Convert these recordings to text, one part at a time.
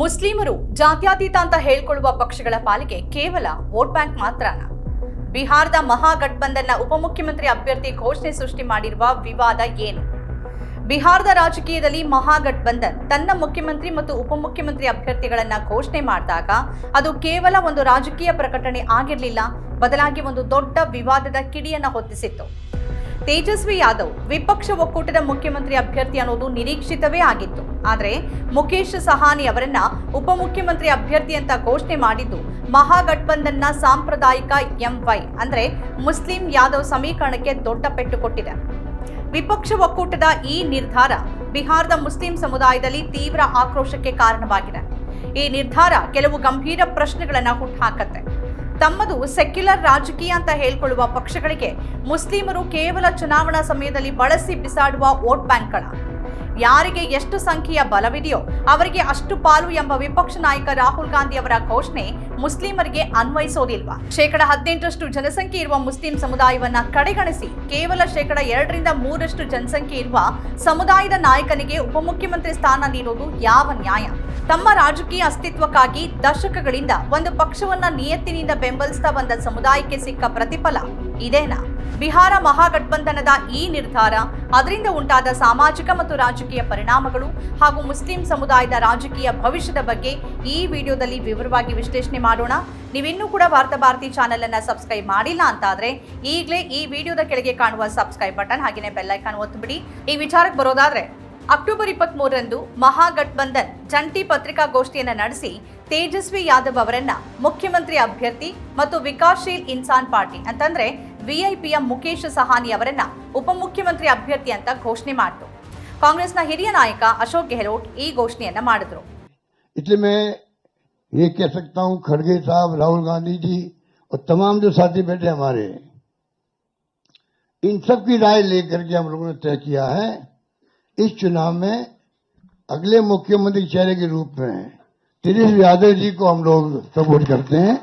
ಮುಸ್ಲಿಮರು ಜಾತ್ಯತೀತ ಅಂತ ಹೇಳ್ಕೊಳ್ಳುವ ಪಕ್ಷಗಳ ಪಾಲಿಗೆ ಕೇವಲ ವೋಟ್ ಬ್ಯಾಂಕ್ ಮಾತ್ರನ ಬಿಹಾರದ ಮಹಾಗಠಬಂಧನ್ನ ಉಪಮುಖ್ಯಮಂತ್ರಿ ಅಭ್ಯರ್ಥಿ ಘೋಷಣೆ ಸೃಷ್ಟಿ ಮಾಡಿರುವ ವಿವಾದ ಏನು? ಬಿಹಾರದ ರಾಜಕೀಯದಲ್ಲಿ ಮಹಾಗಠಬಂಧನ್ ತನ್ನ ಮುಖ್ಯಮಂತ್ರಿ ಮತ್ತು ಉಪಮುಖ್ಯಮಂತ್ರಿ ಅಭ್ಯರ್ಥಿಗಳನ್ನ ಘೋಷಣೆ ಮಾಡಿದಾಗ ಅದು ಕೇವಲ ಒಂದು ರಾಜಕೀಯ ಪ್ರಕಟಣೆ ಆಗಿರಲಿಲ್ಲ, ಬದಲಾಗಿ ಒಂದು ದೊಡ್ಡ ವಿವಾದದ ಕಿಡಿಯನ್ನ ಹೊತ್ತಿಸಿತ್ತು. ತೇಜಸ್ವಿ ಯಾದವ್ ವಿಪಕ್ಷ ಒಕ್ಕೂಟದ ಮುಖ್ಯಮಂತ್ರಿ ಅಭ್ಯರ್ಥಿ ಅನ್ನೋದು ನಿರೀಕ್ಷಿತವೇ ಆಗಿತ್ತು. ಆದರೆ ಮುಖೇಶ್ ಸಹಾನಿ ಅವರನ್ನ ಉಪಮುಖ್ಯಮಂತ್ರಿ ಅಭ್ಯರ್ಥಿ ಅಂತ ಘೋಷಣೆ ಮಾಡಿದ್ದು ಮಹಾಗಠಬಂಧನ್ನ ಸಾಂಪ್ರದಾಯಿಕ ಎಂವೈ ಅಂದ್ರೆ ಮುಸ್ಲಿಂ ಯಾದವ್ ಸಮೀಕರಣಕ್ಕೆ ದೊಡ್ಡ ಪೆಟ್ಟು ಕೊಟ್ಟಿದೆ. ವಿಪಕ್ಷ ಒಕ್ಕೂಟದ ಈ ನಿರ್ಧಾರ ಬಿಹಾರದ ಮುಸ್ಲಿಂ ಸಮುದಾಯದಲ್ಲಿ ತೀವ್ರ ಆಕ್ರೋಶಕ್ಕೆ ಕಾರಣವಾಗಿದೆ. ಈ ನಿರ್ಧಾರ ಕೆಲವು ಗಂಭೀರ ಪ್ರಶ್ನೆಗಳನ್ನ ಹುಟ್ಟುಹಾಕತ್ತೆ ತಮ್ಮದು ಸೆಕ್ಯುಲರ್ ರಾಜಕೀಯ ಅಂತ ಹೇಳ್ಕೊಳ್ಳುವ ಪಕ್ಷಗಳಿಗೆ ಮುಸ್ಲಿಮರು ಕೇವಲ ಚುನಾವಣಾ ಸಮಯದಲ್ಲಿ ಬಳಸಿ ಬಿಸಾಡುವ ವೋಟ್ ಬ್ಯಾಂಕ್ಗಳ. ಯಾರಿಗೆ ಎಷ್ಟು ಸಂಖ್ಯೆಯ ಬಲವಿದೆಯೋ ಅವರಿಗೆ ಅಷ್ಟು ಪಾಲು ಎಂಬ ವಿಪಕ್ಷ ನಾಯಕ ರಾಹುಲ್ ಗಾಂಧಿ ಅವರ ಘೋಷಣೆ ಮುಸ್ಲಿಮರಿಗೆ ಅನ್ವಯಿಸೋದಿಲ್ವಾ? ಶೇಕಡ ಹದಿನೆಂಟರಷ್ಟು ಜನಸಂಖ್ಯೆ ಇರುವ ಮುಸ್ಲಿಂ ಸಮುದಾಯವನ್ನ ಕಡೆಗಣಿಸಿ ಕೇವಲ ಶೇಕಡ ಎರಡರಿಂದ ಮೂರಷ್ಟು ಜನಸಂಖ್ಯೆ ಇರುವ ಸಮುದಾಯದ ನಾಯಕನಿಗೆ ಉಪಮುಖ್ಯಮಂತ್ರಿ ಸ್ಥಾನ ನೀಡೋದು ಯಾವ ನ್ಯಾಯ? ತಮ್ಮ ರಾಜಕೀಯ ಅಸ್ತಿತ್ವಕ್ಕಾಗಿ ದಶಕಗಳಿಂದ ಒಂದು ಪಕ್ಷವನ್ನ ನಿಯತ್ತಿನಿಂದ ಬೆಂಬಲಿಸ್ತಾ ಬಂದ ಸಮುದಾಯಕ್ಕೆ ಸಿಕ್ಕ ಪ್ರತಿಫಲ ಇದೇನಾ? ಬಿಹಾರ ಮಹಾಗಠಬಂಧನದ ಈ ನಿರ್ಧಾರ ಅದರಿಂದ ಉಂಟಾದ ಸಾಮಾಜಿಕ ಮತ್ತು ರಾಜಕೀಯ ಪರಿಣಾಮಗಳು ಹಾಗೂ ಮುಸ್ಲಿಂ ಸಮುದಾಯದ ರಾಜಕೀಯ ಭವಿಷ್ಯದ ಬಗ್ಗೆ ಈ ವಿಡಿಯೋದಲ್ಲಿ ವಿವರವಾಗಿ ವಿಶ್ಲೇಷಣೆ ಮಾಡೋಣ. ನೀವಿನ್ನೂ ಕೂಡ ವಾರ್ತಾ ಭಾರತಿ ಚಾನೆಲ್ ಅನ್ನ ಸಬ್ಸ್ಕ್ರೈಬ್ ಮಾಡಿಲ್ಲ ಅಂತಾದ್ರೆ ಈಗಲೇ ಈ ವಿಡಿಯೋದ ಕೆಳಗೆ ಕಾಣುವ ಸಬ್ಸ್ಕ್ರೈಬ್ ಬಟನ್ ಹಾಗೆಯೇ ಬೆಲ್ಲೈಕಾನ್ ಒತ್ತಿಬಿಡಿ. ಈ ವಿಚಾರಕ್ಕೆ ಬರೋದಾದ್ರೆ, ಅಕ್ಟೋಬರ್ ಇಪ್ಪತ್ತ್ ಮೂರರಂದು ಮಹಾಗಠಬಂಧನ್ ಜಂಟಿ ಪತ್ರಿಕಾಗೋಷ್ಠಿಯನ್ನ ನಡೆಸಿ ತೇಜಸ್ವಿ ಯಾದವ್ ಅವರನ್ನ ಮುಖ್ಯಮಂತ್ರಿ ಅಭ್ಯರ್ಥಿ ಮತ್ತು ವಿಕಾಸ್ಶೀಲ್ ಇನ್ಸಾನ್ ಪಾರ್ಟಿ, ಅಂತಂದ್ರೆ ವಿಐಪಿಯ ಮುಖೇಶ್ ಸಹಾನಿ ಅವರನ್ನ ಉಪಮುಖ್ಯಮಂತ್ರಿ ಅಭ್ಯರ್ಥಿ ಅಂತ ಘೋಷಣೆ ಮಾಡಿತು ಕಾಂಗ್ರೆಸ್ನ ಹಿರಿಯ ನಾಯಕ ಅಶೋಕ್ ಗೆಹ್ಲೋಟ್ ಈ ಘೋಷಣೆಯನ್ನ ಮಾಡಿದ್ರು इसलिए मैं ये कह सकता हूं खड़गे साहब राहुल गांधी जी और तमाम जो साथी बैठे हमारे इन सब की राय लेकर के हम लोगों ने तय किया है इस चुनाव में अगले मुख्यमंत्री के चेहरे के रूप में तेजस्वी यादव जी को हम लोग सपोर्ट करते हैं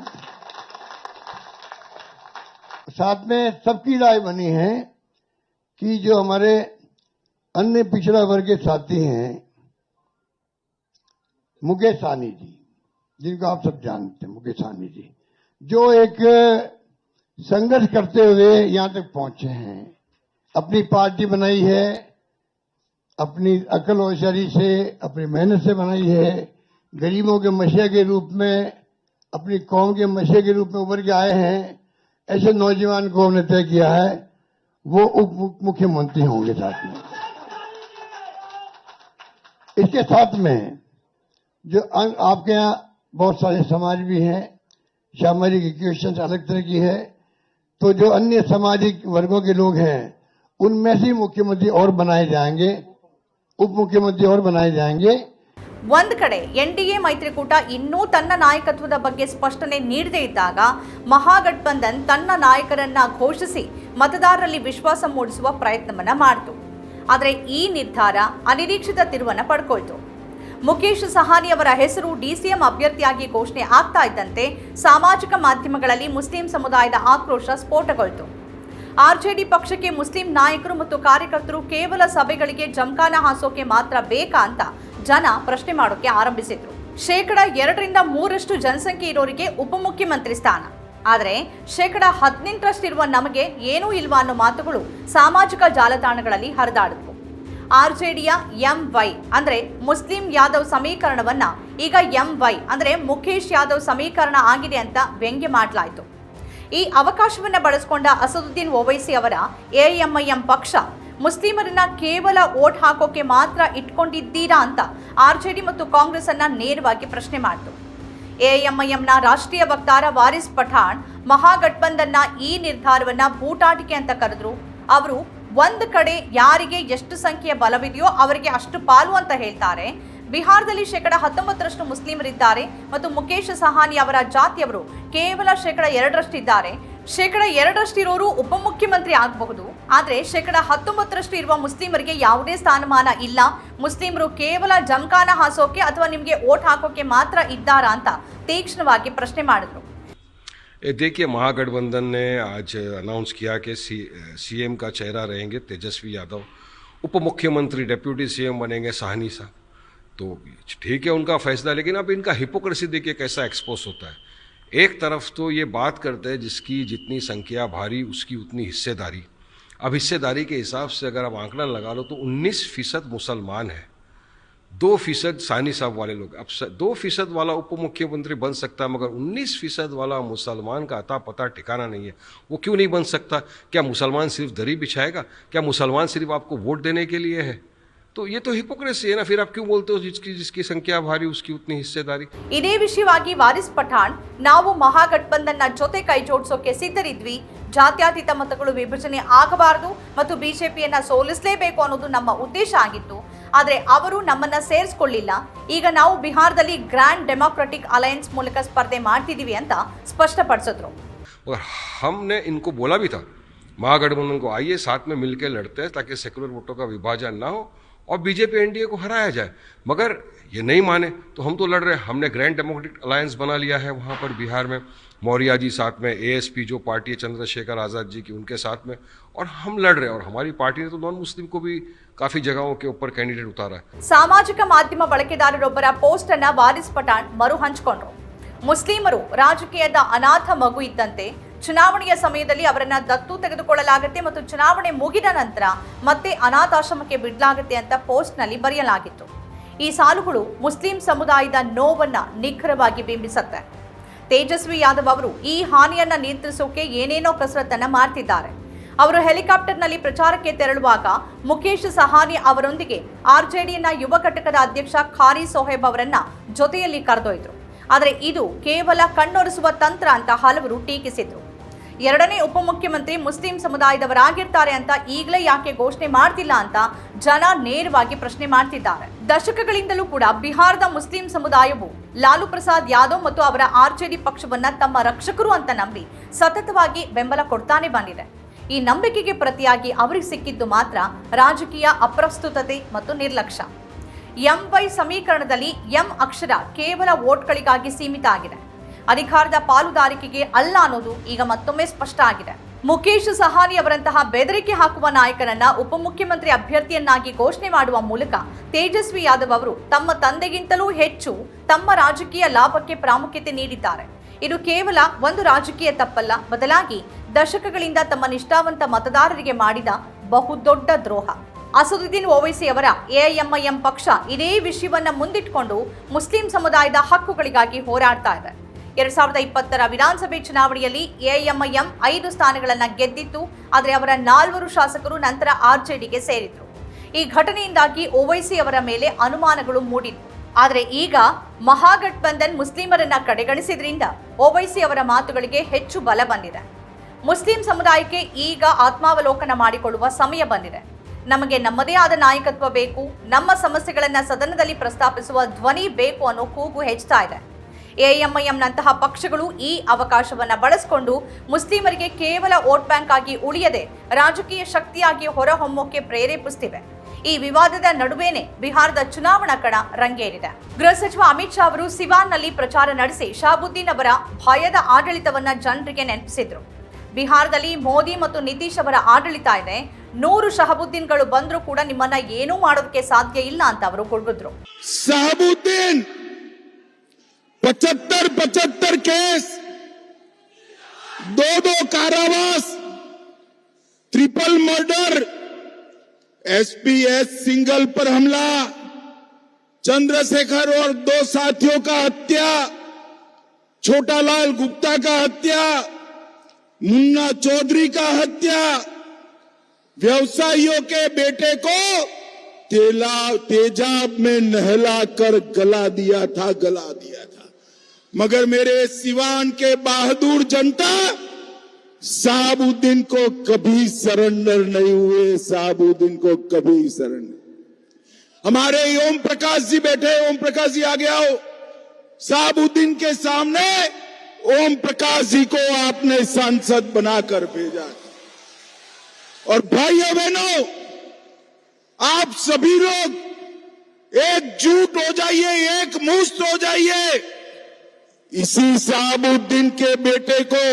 साथ में सबकी राय बनी है कि जो हमारे अन्य पिछड़ा वर्ग के साथी हैं, मुकेश साहनी जी, जिनको आप सब जानते हैं, मुकेश साहनी जी, जो एक संघर्ष करते हुए यहाँ तक पहुँचे हैं, अपनी पार्टी बनाई है, अपनी अकल होशियारी से, अपनी मेहनत से बनाई है, गरीबों के मसीहा के रूप में, अपनी कौम के मसीहा के रूप में उभर के आए हैं ऐसे नौजवान को हमने तय किया है, वो उप मुख्यमंत्री होंगे साथ में। इसके साथ में जो अं- आपके यहाँ बहुत सारे समाज भी हैं, सामाजिक इक्वेशन अलग तरह की है तो जो अन्य सामाजिक वर्गों के लोग हैं, उनमें से मुख्यमंत्री और बनाए जाएँगे उप मुख्यमंत्री और बनाए जाएँगे। ಒಂದ್ ಕಡೆ ಎನ್ ಡಿ ಎ ಮೈತ್ರಿಕೂಟ ಇನ್ನೂ ತನ್ನ ನಾಯಕತ್ವದ ಬಗ್ಗೆ ಸ್ಪಷ್ಟನೆ ನೀಡದೇ ಇದ್ದಾಗ ಮಹಾಗಠಬಂಧನ್ ತನ್ನ ನಾಯಕರನ್ನ ಘೋಷಿಸಿ ಮತದಾರರಲ್ಲಿ ವಿಶ್ವಾಸ ಮೂಡಿಸುವ ಪ್ರಯತ್ನವನ್ನ ಮಾಡಿತು. ಆದರೆ ಈ ನಿರ್ಧಾರ ಅನಿರೀಕ್ಷಿತ ತಿರುವನ್ನು ಪಡ್ಕೊಯ್ತು. ಮುಖೇಶ್ ಸಹಾನಿ ಅವರ ಹೆಸರು ಡಿಸಿಎಂ ಅಭ್ಯರ್ಥಿಯಾಗಿ ಘೋಷಣೆ ಆಗ್ತಾ ಇದ್ದಂತೆ ಸಾಮಾಜಿಕ ಮಾಧ್ಯಮಗಳಲ್ಲಿ ಮುಸ್ಲಿಂ ಸಮುದಾಯದ ಆಕ್ರೋಶ ಸ್ಫೋಟಗೊಳ್ತು ಆರ್ಜೆಡಿ ಪಕ್ಷಕ್ಕೆ ಮುಸ್ಲಿಂ ನಾಯಕರು ಮತ್ತು ಕಾರ್ಯಕರ್ತರು ಕೇವಲ ಸಭೆಗಳಿಗೆ ಜಂಕಾನ ಹಾಸೋಕೆ ಮಾತ್ರ ಬೇಕಾ ಅಂತ ಜನ ಪ್ರಶ್ನೆ ಮಾಡೋಕೆ ಆರಂಭಿಸಿದ್ರು. ಶೇಕಡ ಎರಡರಿಂದ ಮೂರಷ್ಟು ಜನಸಂಖ್ಯೆ ಇರೋರಿಗೆ ಉಪಮುಖ್ಯಮಂತ್ರಿ ಸ್ಥಾನ. ಆದರೆ ಶೇಕಡ ಹದಿನೆಂಟರಷ್ಟಿರುವ ನಮಗೆ ಏನೂ ಇಲ್ವಾ ಅನ್ನೋ ಮಾತುಗಳು ಸಾಮಾಜಿಕ ಜಾಲತಾಣಗಳಲ್ಲಿ ಹರಿದಾಡಿದ್ವು ಡಿಯ ಎಂ ವೈ ಅಂದರೆ ಮುಸ್ಲಿಂ ಯಾದವ್ ಸಮೀಕರಣವನ್ನು ಈಗ ಎಂ ವೈ ಅಂದರೆ ಮುಖೇಶ್ ಯಾದವ್ ಸಮೀಕರಣ ಆಗಿದೆ ಅಂತ ವ್ಯಂಗ್ಯ ಮಾಡಲಾಯಿತು. ಈ ಅವಕಾಶವನ್ನು ಬಳಸಿಕೊಂಡ ಅಸದುದ್ದೀನ್ ಓವೈಸಿ ಅವರ ಎಎಂಐಎಂ ಪಕ್ಷ ಮುಸ್ಲಿಮರನ್ನ ಕೇವಲ ಓಟ್ ಹಾಕೋಕೆ ಮಾತ್ರ ಇಟ್ಕೊಂಡಿದ್ದೀರಾ ಅಂತ ಆರ್ ಜೆ ಡಿ ಮತ್ತು ಕಾಂಗ್ರೆಸ್ ಅನ್ನ ನೇರವಾಗಿ ಪ್ರಶ್ನೆ ಮಾಡಿತು. ಎಎಂಐಎಂನ ರಾಷ್ಟ್ರೀಯ ವಕ್ತಾರ ವಾರಿಸ್ ಪಠಾಣ್, ಮಹಾಗಠಬಂಧನ್ನ ಈ ನಿರ್ಧಾರವನ್ನ ಬೂಟಾಟಿಕೆ ಅಂತ ಕರೆದ್ರು. ಅವರು, ಒಂದು ಕಡೆ ಯಾರಿಗೆ ಎಷ್ಟು ಸಂಖ್ಯೆಯ ಬಲವಿದೆಯೋ ಅವರಿಗೆ ಅಷ್ಟು ಪಾಲು ಅಂತ ಹೇಳ್ತಾರೆ. ಬಿಹಾರದಲ್ಲಿ ಶೇಕಡ ಹತ್ತೊಂಬತ್ತರಷ್ಟು ಮುಸ್ಲಿಮರಿದ್ದಾರೆ ಮತ್ತು ಮುಕೇಶ್ ಸಹಾನಿ ಅವರ ಜಾತಿಯವರು ಕೇವಲ ಶೇಕಡ ಎರಡರಷ್ಟಿದ್ದಾರೆ. ಶೇಕಡ ಎರಡರಷ್ಟಿರೋರು ಉಪಮುಖ್ಯಮಂತ್ರಿ ಆಗಬಹುದು ಆದರೆ ಶೇಕಡ ಹತ್ತೊಂಬತ್ತರಷ್ಟು ಇರುವ ಮುಸ್ಲಿಮರಿಗೆ ಯಾವುದೇ ಸ್ಥಾನಮಾನ ಇಲ್ಲ ಮುಸ್ಲಿಮರು ಕೇವಲ ಜಂಕಾನ ಹಾಸೋಕೆ ಅಥವಾ ನಿಮಗೆ ಓಟ್ ಹಾಕೋಕೆ ಮಾತ್ರ ಇದ್ದಾರಾ ಅಂತ ತೀಕ್ಷ್ಣವಾಗಿ ಪ್ರಶ್ನೆ ಮಾಡಿದ್ರು ये देखिए महागठबंधन ने आज अनाउंस किया कि सी सीएम का चेहरा रहेंगे तेजस्वी यादव उप मुख्यमंत्री डेप्यूटी सीएम बनेंगे साहनी साहब तो ठीक है उनका फैसला लेकिन अब इनका हिपोक्रेसी देखिए कैसा एक्सपोज होता है एक तरफ़ तो ये बात करते हैं जिसकी जितनी संख्या भारी, उसकी उतनी हिस्सेदारी। अब हिस्सेदारी के हिसाब से अगर आप आंकड़ा लगा लो तो 19 फ़ीसद मुसलमान है। दो फ़ीसद सानी साहब वाले लोग। अब दो फ़ीसद वाला उप मुख्यमंत्री बन सकता है, मगर उन्नीस फ़ीसद वाला मुसलमान का अता पता ठिकाना नहीं है। वो क्यों नहीं बन सकता? क्या मुसलमान सिर्फ़ दरी बिछाएगा? क्या मुसलमान सिर्फ़ आपको वोट देने के लिए है? तो ये तो हिपोक्रेसी है ना फिर आप क्यों बोलते हो जिसकी जिसकी संख्या भारी उसकी उतनी हिस्सेदारी ಇದೇ ವಿಷಯವಾಗಿ ವಾರಿಸ್ ಪಠಾಣ್ ನಾವು ಮಹಾಗಠಬಂಧನ್ನ ಜೊತೆ ಕೈ ಜೋಡಿಸೋಕೆ ಸಿದ್ಧರಿದ್ವಿ ಜಾತ್ಯತೀತ ಮತಗಳು ವಿಭಜನೆ ಆಗಬಾರದು ಮತ್ತು ಬಿಜೆಪಿಯನ್ನ ಸೋಲಿಸಲೇಬೇಕು ಅನ್ನೋದು ನಮ್ಮ ಉದ್ದೇಶ ಆಗಿತ್ತು ಆದರೆ ಅವರು ನಮ್ಮನ್ನ ಸೇರಿಸ್ಕೊಳ್ಳಿಲ್ಲ ಈಗ ನಾವು ಬಿಹಾರದಲ್ಲಿ ಗ್ರ್ಯಾಂಡ್ ಡೆಮಾಕ್ರೆಟಿಕ್ ಅಲಯನ್ಸ್ ಮೂಲಕ ಸ್ಪರ್ಧೆ ಮಾಡ್ತಿದೀವಿ ಅಂತ ಸ್ಪಷ್ಟಪಡಿಸಿದ್ರು और हमने इनको बोला भी था महागठबंधन को आइए साथ में मिलकर लड़ते हैं ताकि सेकुलर वोटों का विभाजन ना हो और बीजेपी एनडीए को हराया जाए मगर ये नहीं माने तो हम तो लड़ रहे हैं हमने ग्रैंड डेमोक्रेटिक अलायंस बना लिया है वहाँ पर बिहार में मौर्या जी साथ में एएसपी जो पार्टी है चंद्रशेखर आज़ाद जी की उनके साथ में और हम लड़ रहे हैं और हमारी पार्टी ने तो नॉन मुस्लिम को भी काफ़ी जगहों के ऊपर कैंडिडेट उतारा है ಸಾಮಾಜಿಕ ಮಾಧ್ಯಮ ಬಳಕೆದಾರರೊಬ್ಬರ ಪೋಸ್ಟ್ ಅನ್ನ ವಾರಿಸ್ ಪಠಾಣ್ ಮರು ಹಂಚಿಕೊಂಡ್ರು ಮುಸ್ಲಿಮರು ರಾಜಕೀಯದ ಅನಾಥ ಮಗು ಇದ್ದಂತೆ ಚುನಾವಣೆಯ ಸಮಯದಲ್ಲಿ ಅವರನ್ನ ದತ್ತು ತೆಗೆದುಕೊಳ್ಳಲಾಗುತ್ತೆ ಮತ್ತು ಚುನಾವಣೆ ಮುಗಿದ ನಂತರ ಮತ್ತೆ ಅನಾಥಾಶ್ರಮಕ್ಕೆ ಬಿಡಲಾಗುತ್ತೆ ಅಂತ ಪೋಸ್ಟ್ನಲ್ಲಿ ಬರೆಯಲಾಗಿತ್ತು. ಈ ಸಾಲುಗಳು ಮುಸ್ಲಿಂ ಸಮುದಾಯದ ನೋವನ್ನ ನಿಖರವಾಗಿ ಬಿಂಬಿಸುತ್ತೆ. ತೇಜಸ್ವಿ ಯಾದವ್ ಅವರು ಈ ಹಾನಿಯನ್ನ ನಿಯಂತ್ರಿಸೋಕೆ ಏನೇನೋ ಕಸರತ್ತನ್ನ ಮಾಡ್ತಿದ್ದಾರೆ. ಅವರು ಹೆಲಿಕಾಪ್ಟರ್ನಲ್ಲಿ ಪ್ರಚಾರಕ್ಕೆ ತೆರಳುವಾಗ ಮುಖೇಶ್ ಸಹಾನಿ ಅವರೊಂದಿಗೆ ಆರ್ಜೆಡಿಯನ್ನ ಯುವ ಘಟಕದ ಅಧ್ಯಕ್ಷ ಖಾರಿ ಸೊಹೇಬ್ ಅವರನ್ನ ಜೊತೆಯಲ್ಲಿ ಕರೆದೊಯ್ದರು. ಆದರೆ ಇದು ಕೇವಲ ಕಣ್ಣೊರೆಸುವ ತಂತ್ರ ಅಂತ ಹಲವರು ಟೀಕಿಸಿದ್ರು. ಎರಡನೇ ಉಪಮುಖ್ಯಮಂತ್ರಿ ಮುಸ್ಲಿಂ ಸಮುದಾಯದವರಾಗಿರ್ತಾರೆ ಅಂತ ಈಗಲೇ ಯಾಕೆ ಘೋಷಣೆ ಮಾಡ್ತಿಲ್ಲ ಅಂತ ಜನ ನೇರವಾಗಿ ಪ್ರಶ್ನೆ ಮಾಡ್ತಿದ್ದಾರೆ. ದಶಕಗಳಿಂದಲೂ ಕೂಡ ಬಿಹಾರದ ಮುಸ್ಲಿಂ ಸಮುದಾಯವು ಲಾಲು ಪ್ರಸಾದ್ ಯಾದವ್ ಮತ್ತು ಅವರ ಆರ್ಜೆಡಿ ಪಕ್ಷವನ್ನ ತಮ್ಮ ರಕ್ಷಕರು ಅಂತ ನಂಬಿ ಸತತವಾಗಿ ಬೆಂಬಲ ಕೊಡ್ತಾನೆ ಬಂದಿದೆ. ಈ ನಂಬಿಕೆಗೆ ಪ್ರತಿಯಾಗಿ ಅವರಿಗೆ ಸಿಕ್ಕಿದ್ದು ಮಾತ್ರ ರಾಜಕೀಯ ಅಪ್ರಸ್ತುತತೆ ಮತ್ತು ನಿರ್ಲಕ್ಷ್ಯ. ಎಂ ವೈ ಸಮೀಕರಣದಲ್ಲಿ ಎಂ ಅಕ್ಷರ ಕೇವಲ ವೋಟ್ಗಳಿಗಾಗಿ ಸೀಮಿತ ಆಗಿದೆ. ಅಧಿಕಾರದ ಪಾಲುದಾರಿಕೆಗೆ ಅಲ್ಲ ಅನ್ನೋದು ಈಗ ಮತ್ತೊಮ್ಮೆ ಸ್ಪಷ್ಟ ಆಗಿದೆ. ಮುಖೇಶ್ ಸಹಾನಿ ಅವರಂತಹ ಬೆದರಿಕೆ ಹಾಕುವ ನಾಯಕನನ್ನ ಉಪಮುಖ್ಯಮಂತ್ರಿ ಅಭ್ಯರ್ಥಿಯನ್ನಾಗಿ ಘೋಷಣೆ ಮಾಡುವ ಮೂಲಕ ತೇಜಸ್ವಿ ಯಾದವ್ ಅವರು ತಮ್ಮ ತಂದೆಗಿಂತಲೂ ಹೆಚ್ಚು ತಮ್ಮ ರಾಜಕೀಯ ಲಾಭಕ್ಕೆ ಪ್ರಾಮುಖ್ಯತೆ ನೀಡಿದ್ದಾರೆ. ಇದು ಕೇವಲ ಒಂದು ರಾಜಕೀಯ ತಪ್ಪಲ್ಲ, ಬದಲಾಗಿ ದಶಕಗಳಿಂದ ತಮ್ಮ ನಿಷ್ಠಾವಂತ ಮತದಾರರಿಗೆ ಮಾಡಿದ ಬಹುದೊಡ್ಡ ದ್ರೋಹ. ಅಸದುದ್ದೀನ್ ಓವೈಸಿ ಅವರ ಎಐಎಂಐಎಂ ಪಕ್ಷ ಇದೇ ವಿಷಯವನ್ನ ಮುಂದಿಟ್ಕೊಂಡು ಮುಸ್ಲಿಂ ಸಮುದಾಯದ ಹಕ್ಕುಗಳಿಗಾಗಿ ಹೋರಾಡ್ತಾ ಇದೆ. ಎರಡ್ ಸಾವಿರದ ಇಪ್ಪತ್ತರ ವಿಧಾನಸಭೆ ಚುನಾವಣೆಯಲ್ಲಿ ಎಎಂಐಎಂ ಐದು ಸ್ಥಾನಗಳನ್ನು ಗೆದ್ದಿತ್ತು. ಆದರೆ ಅವರ ನಾಲ್ವರು ಶಾಸಕರು ನಂತರ ಆರ್ಜೆಡಿಗೆ ಸೇರಿದ್ರು. ಈ ಘಟನೆಯಿಂದಾಗಿ ಓವೈಸಿ ಅವರ ಮೇಲೆ ಅನುಮಾನಗಳು ಮೂಡಿತ್ತು ಆದರೆ ಈಗ ಮಹಾಗಠಬಂಧನ್ ಮುಸ್ಲಿಮರನ್ನ ಕಡೆಗಣಿಸಿದ್ರಿಂದ ಓವೈಸಿ ಅವರ ಮಾತುಗಳಿಗೆ ಹೆಚ್ಚು ಬಲ ಬಂದಿದೆ. ಮುಸ್ಲಿಂ ಸಮುದಾಯಕ್ಕೆ ಈಗ ಆತ್ಮಾವಲೋಕನ ಮಾಡಿಕೊಳ್ಳುವ ಸಮಯ ಬಂದಿದೆ. ನಮಗೆ ನಮ್ಮದೇ ಆದ ನಾಯಕತ್ವ ಬೇಕು, ನಮ್ಮ ಸಮಸ್ಯೆಗಳನ್ನು ಸದನದಲ್ಲಿ ಪ್ರಸ್ತಾಪಿಸುವ ಧ್ವನಿ ಬೇಕು ಅನ್ನೋ ಕೂಗು ಹೆಚ್ಚುತ್ತಾ ಇದೆ. ಎಐಎಂಐಎಂನಂತಹ ಪಕ್ಷಗಳು ಈ ಅವಕಾಶವನ್ನು ಬಳಸಿಕೊಂಡು ಮುಸ್ಲಿಮರಿಗೆ ಕೇವಲ ವೋಟ್ ಬ್ಯಾಂಕ್ ಆಗಿ ಉಳಿಯದೆ ರಾಜಕೀಯ ಶಕ್ತಿಯಾಗಿ ಹೊರಹೊಮ್ಮೋಕೆ ಪ್ರೇರೇಪಿಸುತ್ತಿವೆ ಈ ವಿವಾದದ ನಡುವೆನೆ ಬಿಹಾರದ ಚುನಾವಣಾ ಕಣ ರಂಗೇರಿದೆ. ಗೃಹ ಸಚಿವ ಅಮಿತ್ ಶಾ ಅವರು ಸಿವಾನ್ನಲ್ಲಿ ಪ್ರಚಾರ ನಡೆಸಿ ಶಹಾಬುದ್ದೀನ್ ಅವರ ಭಯದ ಆಡಳಿತವನ್ನ ಜನರಿಗೆ ನೆನಪಿಸಿದ್ರು. ಬಿಹಾರದಲ್ಲಿ ಮೋದಿ ಮತ್ತು ನಿತೀಶ್ ಅವರ ಆಡಳಿತ ಇದೆ. ನೂರು ಶಹಾಬುದ್ದೀನ್ಗಳು ಬಂದರೂ ಕೂಡ ನಿಮ್ಮನ್ನ ಏನೂ ಮಾಡೋದಕ್ಕೆ ಸಾಧ್ಯ ಇಲ್ಲ ಅಂತ ಅವರು ಕೊಡ್ಬಿದ್ರು पचहत्तर पचहत्तर केस दो दो कारावास ट्रिपल मर्डर एसपीएस सिंगल पर हमला, चंद्रशेखर और दो साथियों का हत्या, छोटालाल गुप्ता का हत्या, मुन्ना चौधरी का हत्या, व्यवसायियों के बेटे को तेला, तेजाब में नहला कर गला दिया था, गला दिया था। मगर मेरे सिवान के बहादुर जनता साहबुद्दीन को कभी सरेंडर नहीं हुए। साहबुद्दीन को कभी सरेंडर हमारे ओम प्रकाश जी बैठे ओम प्रकाश जी आगे आओ। साहबुद्दीन के सामने ओम प्रकाश जी को आपने सांसद बनाकर भेजा। और भाइयों बहनों, आप सभी लोग एकजुट हो जाइए एक मुस्त हो जाइए। इसी साहबुद्दीन के बेटे को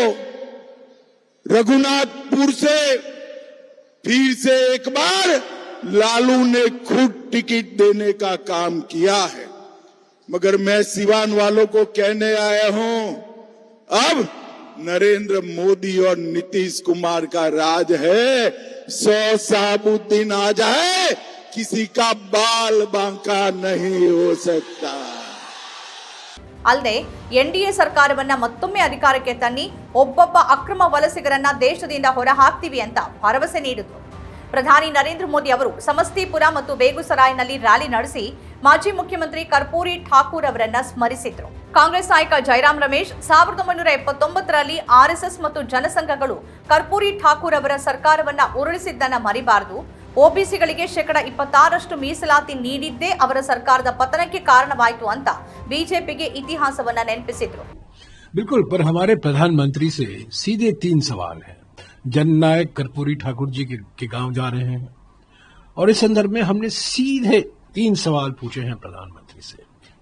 रघुनाथपुर से फिर से एक बार लालू ने खुद टिकट देने का काम किया है। मगर मैं सिवान वालों को कहने आया हूँ, अब नरेंद्र मोदी और नीतीश कुमार का राज है। सौ साबुद्दीन आ जाए, किसी का बाल बांका नहीं हो सकता। ಅಲ್ಲದೆ ಎನ್ಡಿಎ ಸರ್ಕಾರವನ್ನ ಮತ್ತೊಮ್ಮೆ ಅಧಿಕಾರಕ್ಕೆ ತನ್ನಿ ಒಬ್ಬೊಬ್ಬ ಅಕ್ರಮ ವಲಸಿಗರನ್ನ ದೇಶದಿಂದ ಹೊರಹಾಕ್ತೀವಿ ಅಂತ ಭರವಸೆ ನೀಡಿದರು. ಪ್ರಧಾನಿ ನರೇಂದ್ರ ಮೋದಿ ಅವರು ಸಮಸ್ತಿಪುರ ಮತ್ತು ಬೇಗುಸರಾಯ್ನಲ್ಲಿ ರ್ಯಾಲಿ ನಡೆಸಿ ಮಾಜಿ ಮುಖ್ಯಮಂತ್ರಿ ಕರ್ಪೂರಿ ಠಾಕೂರ್ ಅವರನ್ನ ಸ್ಮರಿಸಿದ್ರು. ಕಾಂಗ್ರೆಸ್ ನಾಯಕ ಜೈರಾಮ್ ರಮೇಶ್ ಸಾವಿರದ ಒಂಬೈನೂರ ಎಪ್ಪತ್ತೊಂಬತ್ತರಲ್ಲಿ ಆರ್ಎಸ್ಎಸ್ ಮತ್ತು ಜನಸಂಘಗಳು ಕರ್ಪೂರಿ ಠಾಕೂರ್ ಅವರ ಸರ್ಕಾರವನ್ನ ಉರುಳಿಸಿದ್ದನ್ನ ಮರಿಬಾರದು. ಒಬಿಸಿಗಳಿಗೆ ಶೇಕಡ ಇಪ್ಪತ್ತಾರಷ್ಟು ಮೀಸಲಾತಿ ನೀಡಿದ್ದೇ ಅವರ ಸರ್ಕಾರದ ಪತನಕ್ಕೆ ಕಾರಣವಾಯಿತು ಅಂತ ಬಿಜೆಪಿಗೆ ಇತಿಹಾಸವನ್ನ ನೆನಪಿಸಿದ್ರು बिल्कुल पर हमारे प्रधानमंत्री से सीधे तीन सवाल हैं जननायक कर्पूरी ठाकुर जी के, के गांव जा रहे हैं और इस संदर्भ में हमने सीधे तीन सवाल पूछे हैं प्रधानमंत्री से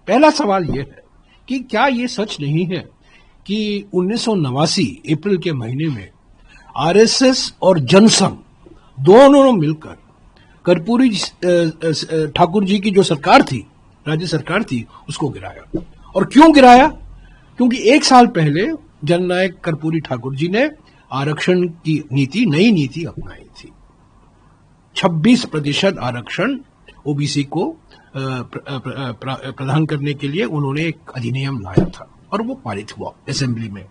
पहला सवाल यह है कि क्या ये सच नहीं है कि उन्नीस अप्रैल के महीने में आरएसएस और जनसंघ दोनों मिलकर, कर्पूरी ठाकुर जी की जो सरकार थी, राज्य सरकार थी, उसको गिराया। और क्यों गिराया? क्योंकि एक साल पहले जननायक कर्पूरी ठाकुर जी ने आरक्षण की नीति, नई नीति अपनाई थी। 26 प्रतिशत आरक्षण ओबीसी को प्र- प्र- प्र- प्रदान करने के लिए उन्होंने एक अधिनियम लाया था, और वो पारित हुआ असेंबली में।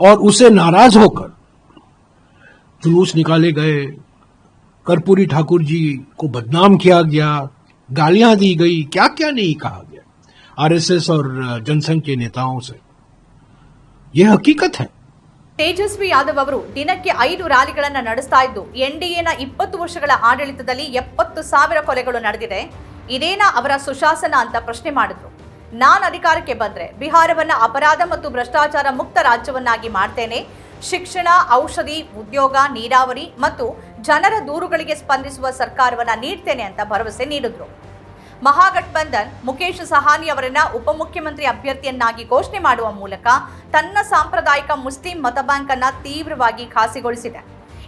और उसे नाराज़ होकर जुलूस निकाले गए कर्पूरी ठाकुर जी को बदनाम किया गया गालियां दी गई क्या क्या नहीं कहा गया आरएसएस और जनसंघ के नेताओं से यह हकीकत है ತೇಜಸ್ವಿ ಯಾದವ್ ಅವರು ದಿನಕ್ಕೆ ಐದು ರ್ಯಾಲಿಗಳನ್ನ ನಡೆಸ್ತಾ ಇದ್ದು ಎನ್ಡಿಎನ ಇಪ್ಪತ್ತು ವರ್ಷಗಳ ಆಡಳಿತದಲ್ಲಿ ಎಪ್ಪತ್ತು ಸಾವಿರ ಕೊಲೆಗಳು ನಡೆದಿದೆ ಇದೇನಾ ಅವರ ಸುಶಾಸನ ಅಂತ ಪ್ರಶ್ನೆ ಮಾಡಿದ್ರು ನಾನ್ ಅಧಿಕಾರಕ್ಕೆ ಬಂದ್ರೆ ಬಿಹಾರವನ್ನ ಅಪರಾಧ ಮತ್ತು ಭ್ರಷ್ಟಾಚಾರ ಮುಕ್ತ ರಾಜ್ಯವನ್ನಾಗಿ ಮಾಡ್ತೇನೆ ಶಿಕ್ಷಣ ಔಷಧಿ ಉದ್ಯೋಗ ನೀರಾವರಿ ಮತ್ತು ಜನರ ದೂರುಗಳಿಗೆ ಸ್ಪಂದಿಸುವ ಸರ್ಕಾರವನ್ನು ನೀಡ್ತೇನೆ ಅಂತ ಭರವಸೆ ನೀಡಿದ್ರು. ಮಹಾಗಠಬಂಧನ್ ಮುಖೇಶ್ ಸಹಾನಿ ಅವರನ್ನ ಉಪಮುಖ್ಯಮಂತ್ರಿ ಅಭ್ಯರ್ಥಿಯನ್ನಾಗಿ ಘೋಷಣೆ ಮಾಡುವ ಮೂಲಕ ತನ್ನ ಸಾಂಪ್ರದಾಯಿಕ ಮುಸ್ಲಿಂ ಮತಬ್ಯಾಂಕ್ ಅನ್ನ ತೀವ್ರವಾಗಿ ಖಾಸಿಗೊಳಿಸಿದೆ.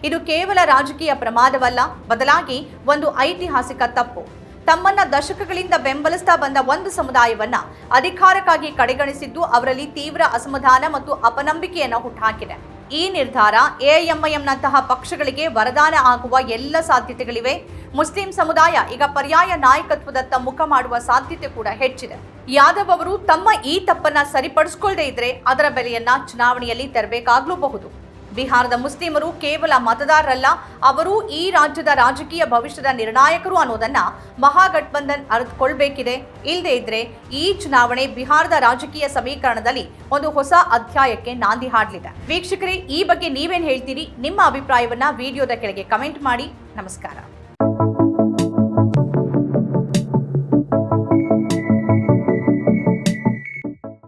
ಇದು ಕೇವಲ ರಾಜಕೀಯ ಪ್ರಮಾದವಲ್ಲ, ಬದಲಾಗಿ ಒಂದು ಐತಿಹಾಸಿಕ ತಪ್ಪು. ತಮ್ಮನ್ನ ದಶಕಗಳಿಂದ ಬೆಂಬಲಿಸ್ತಾ ಬಂದ ಒಂದು ಸಮುದಾಯವನ್ನ ಅಧಿಕಾರಕ್ಕಾಗಿ ಕಡೆಗಣಿಸಿದ್ದು ಅವರಲ್ಲಿ ತೀವ್ರ ಅಸಮಾಧಾನ ಮತ್ತು ಅಪನಂಬಿಕೆಯನ್ನು ಹುಟ್ಟುಹಾಕಿದೆ ಈ ನಿರ್ಧಾರ ಎಐಎಂಐಎಂನಂತಹ ಪಕ್ಷಗಳಿಗೆ ವರದಾನ ಆಗುವ ಎಲ್ಲ ಸಾಧ್ಯತೆಗಳಿವೆ. ಮುಸ್ಲಿಂ ಸಮುದಾಯ ಈಗ ಪರ್ಯಾಯ ನಾಯಕತ್ವದತ್ತ ಮುಖ ಮಾಡುವ ಸಾಧ್ಯತೆ ಕೂಡ ಹೆಚ್ಚಿದೆ. ಯಾದವ್ ಅವರು ತಮ್ಮ ಈ ತಪ್ಪನ್ನ ಸರಿಪಡಿಸಿಕೊಳ್ಳದೇ ಇದ್ರೆ ಅದರ ಬೆಲೆಯನ್ನ ಚುನಾವಣೆಯಲ್ಲಿ ತೆರಬೇಕಾಗ್ಲೂಬಹುದು. ಬಿಹಾರದ ಮುಸ್ಲಿಮರು ಕೇವಲ ಮತದಾರರಲ್ಲ, ಅವರು ಈ ರಾಜ್ಯದ ರಾಜಕೀಯ ಭವಿಷ್ಯದ ನಿರ್ಣಾಯಕರು ಅನ್ನೋದನ್ನ ಮಹಾಗಠಬಂಧನ್ ಅರಿತುಕೊಳ್ಬೇಕಿದೆ. ಇಲ್ಲದೆ ಇದ್ರೆ ಈ ಚುನಾವಣೆ ಬಿಹಾರದ ರಾಜಕೀಯ ಸಮೀಕರಣದಲ್ಲಿ ಒಂದು ಹೊಸ ಅಧ್ಯಾಯಕ್ಕೆ ನಾಂದಿ ಹಾಡಲಿದೆ. ವೀಕ್ಷಕರೇ, ಈ ಬಗ್ಗೆ ನೀವೇನ್ ಹೇಳ್ತೀರಿ? ನಿಮ್ಮ ಅಭಿಪ್ರಾಯವನ್ನ ವಿಡಿಯೋದ ಕೆಳಗೆ ಕಮೆಂಟ್ ಮಾಡಿ. ನಮಸ್ಕಾರ.